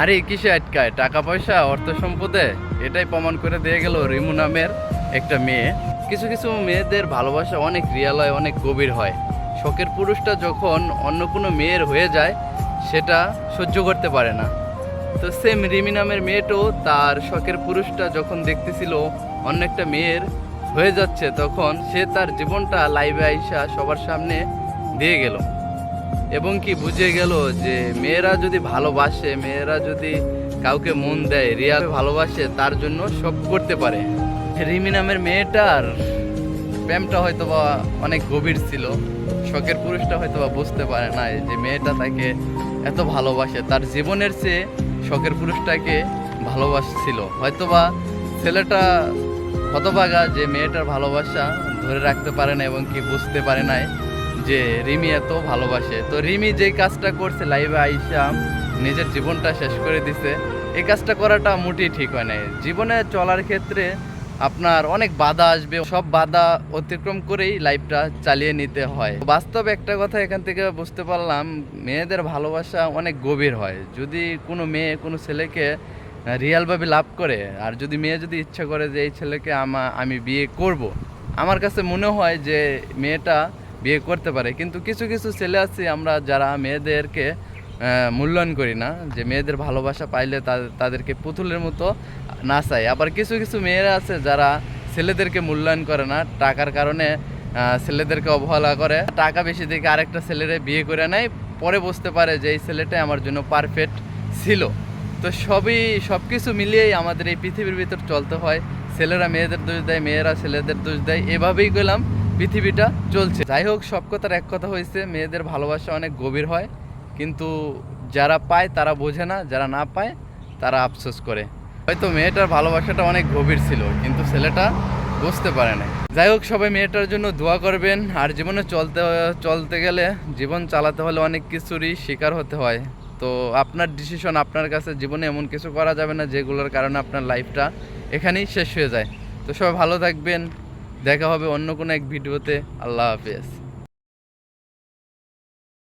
আরে কিসে আটকায়? টাকা পয়সা, অর্থ সম্পদে? এটাই প্রমাণ করে দিয়ে গেল রিমু নামের একটা মেয়ে। কিছু কিছু মেয়েদের ভালোবাসা অনেক রিয়াল হয়, অনেক গভীর হয়। শখের পুরুষটা যখন অন্য কোনো মেয়ের হয়ে যায়, সেটা সহ্য করতে পারে না। তো সেম রিমি নামের মেয়েটাও তার শখের পুরুষটা যখন দেখতেছিল অন্য একটা মেয়ের হয়ে যাচ্ছে, তখন সে তার জীবনটা লাইভে আইসা সবার সামনে দিয়ে গেল। এবং কি বুঝে গেল যে মেয়েরা যদি ভালোবাসে, মেয়েরা যদি কাউকে মন দেয়, রিয়াল ভালোবাসে, তার জন্য সব করতে পারে। রিমি নামের মেয়েটার প্রেমটা হয়তো বা অনেক গভীর ছিল। শখের পুরুষটা হয়তো বা বুঝতে পারে না যে মেয়েটা তাকে এত ভালোবাসে। তার জীবনের চেয়ে শখের পুরুষটাকে ভালোবাসছিল। হয়তো বা ছেলেটা হতভাগা যে মেয়েটার ভালোবাসা ধরে রাখতে পারে না এবং কি বুঝতে পারে না যে রিমি এত ভালোবাসে। তো রিমি যে কাজটা করছে লাইভে আইসা নিজের জীবনটা শেষ করে দিছে। এই কাজটা করাটা মোটেই ঠিক হয় না জীবনে চলার ক্ষেত্রে আপনার অনেক বাধা আসবে। সব বাধা অতিক্রম করেই লাইফটা চালিয়ে নিতে হয়। বাস্তব একটা কথা এখান থেকে বুঝতে পারলাম, মেয়েদের ভালোবাসা অনেক গভীর হয়। যদি কোনো মেয়ে কোনো ছেলেকে রিয়ালভাবে লাভ করে, আর যদি মেয়ে যদি ইচ্ছা করে যে এই ছেলেকে আমা, আমি বিয়ে করব। আমার কাছে মনে হয় যে মেয়েটা বিয়ে করতে পারে। কিন্তু কিছু কিছু ছেলে আছে, আমরা যারা মেয়েদেরকে মূল্যায়ন করি না, যে মেয়েদের ভালোবাসা পাইলে তাদেরকে পুতুলের মতো নাচায় আবার কিছু কিছু মেয়েরা আছে যারা ছেলেদেরকে মূল্যায়ন করে না, টাকার কারণে ছেলেদেরকে অবহেলা করে। টাকা বেশি দেখে আরেকটা ছেলেরে বিয়ে করে নেয়, পরে বুঝতে পারে যে এই ছেলেটাই আমার জন্য পারফেক্ট ছিল। তো সবই সব কিছু মিলিয়েই আমাদের এই পৃথিবীর ভিতর চলতে হয়। ছেলেরা মেয়েদের দোষ দেয়, মেয়েরা ছেলেদের দোষ দেয়, এভাবেই গেলাম। পৃথিবীটা চলছে। যাই হোক সব কথার এক কথা হয়েছে মেয়েদের ভালোবাসা অনেক গভীর হয়, কিন্তু যারা পায় তারা বোঝে না, যারা না পায় তারা আফসোস করে। হয়তো মেয়েটার ভালোবাসাটা অনেক গভীর ছিল, কিন্তু ছেলেটা বুঝতে পারে না যাই হোক সবাই মেয়েটার জন্য দোয়া করবেন, আর জীবনে চলতে চলতে গেলে, জীবন চালাতে হলে অনেক কিছুরই শিকার হতে হয়। তো আপনার ডিসিশন আপনার কাছে, জীবনে এমন কিছু করা যাবে না, যেগুলোর কারণে আপনার লাইফটা এখানেই শেষ হয়ে যায়। তো সবাই ভালো থাকবেন। দেখা হবে অন্য কোনো এক ভিডিওতে। আল্লাহ হাফেজ।